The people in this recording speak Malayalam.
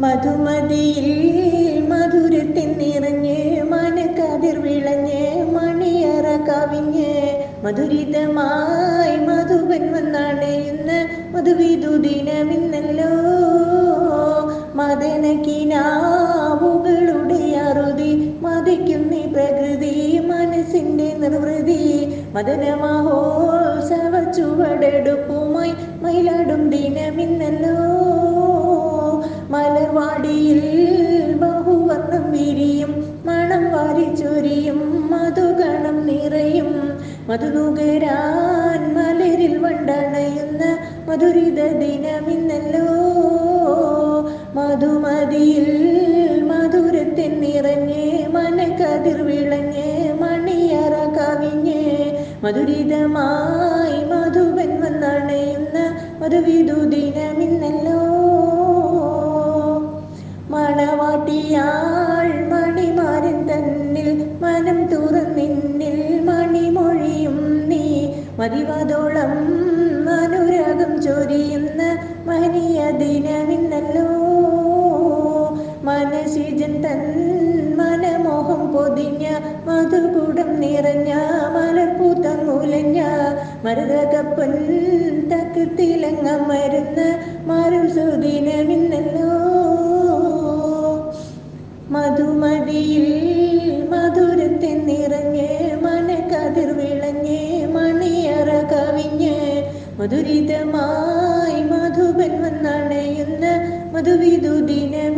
മധുമതിയിൽ മധുരത്തിൻ നിറഞ്ഞ് മനക്കതിർ വിളഞ്ഞ് മണിയറ കവിഞ്ഞ് മധുരിതമായി മധുവൻ വന്നണയുന്ന മധുവിധുദിനമിന്നല്ലോ. മദനക്കിനാവുകളുടെ അറുതി മതിക്കുന്നി പ്രകൃതി മനസ്സിന്റെ നിർവൃതി. മദന മഹോത്സവ ചുവടെടുപ്പുമായി മയിലാടും ദിനമിന്നല്ലോ. മലർവാടിയിൽ ബഹുവർണം വിരിയും മണം വാരിച്ചൊരിയും മധുഗണം നിറയും. മധുനുകരാൻ മലരിൽ വണ്ടണയുന്ന മധുരിത ദിനമിന്നല്ലോ. മധുമതിയിൽ മധുരത്തിൻ നിറഞ്ഞേ മനക്കതിർ വിളഞ്ഞേ മണിയറ കവിഞ്ഞേ മധുരിതമായി മധുവൻ വന്നണയുന്ന മധുവിധു തന്നിൽ മനം നീ. മതിവതോളം അനുരാഗം ചൊരിയുന്ന മഹനീയ ദിനമിന്നല്ലോ. മനസിജൻ തൻ മനമോഹം പൊതിഞ്ഞ മധുകൂടം നിറഞ്ഞ മലർപ്പൂത്തങ്ങുലഞ്ഞ മരതകപ്പൻ തക്ക് തിലങ്ങ മരുന്ന് മധുമതിയിൽ മധുരത്തിൻ നിറഞ്ഞ് മനക്കതിർ വിളഞ്ഞ് മണിയറ കവിഞ്ഞ് മധുരിതമായി മധുബൻ വന്നണയുന്ന മധുവിധു ദിനം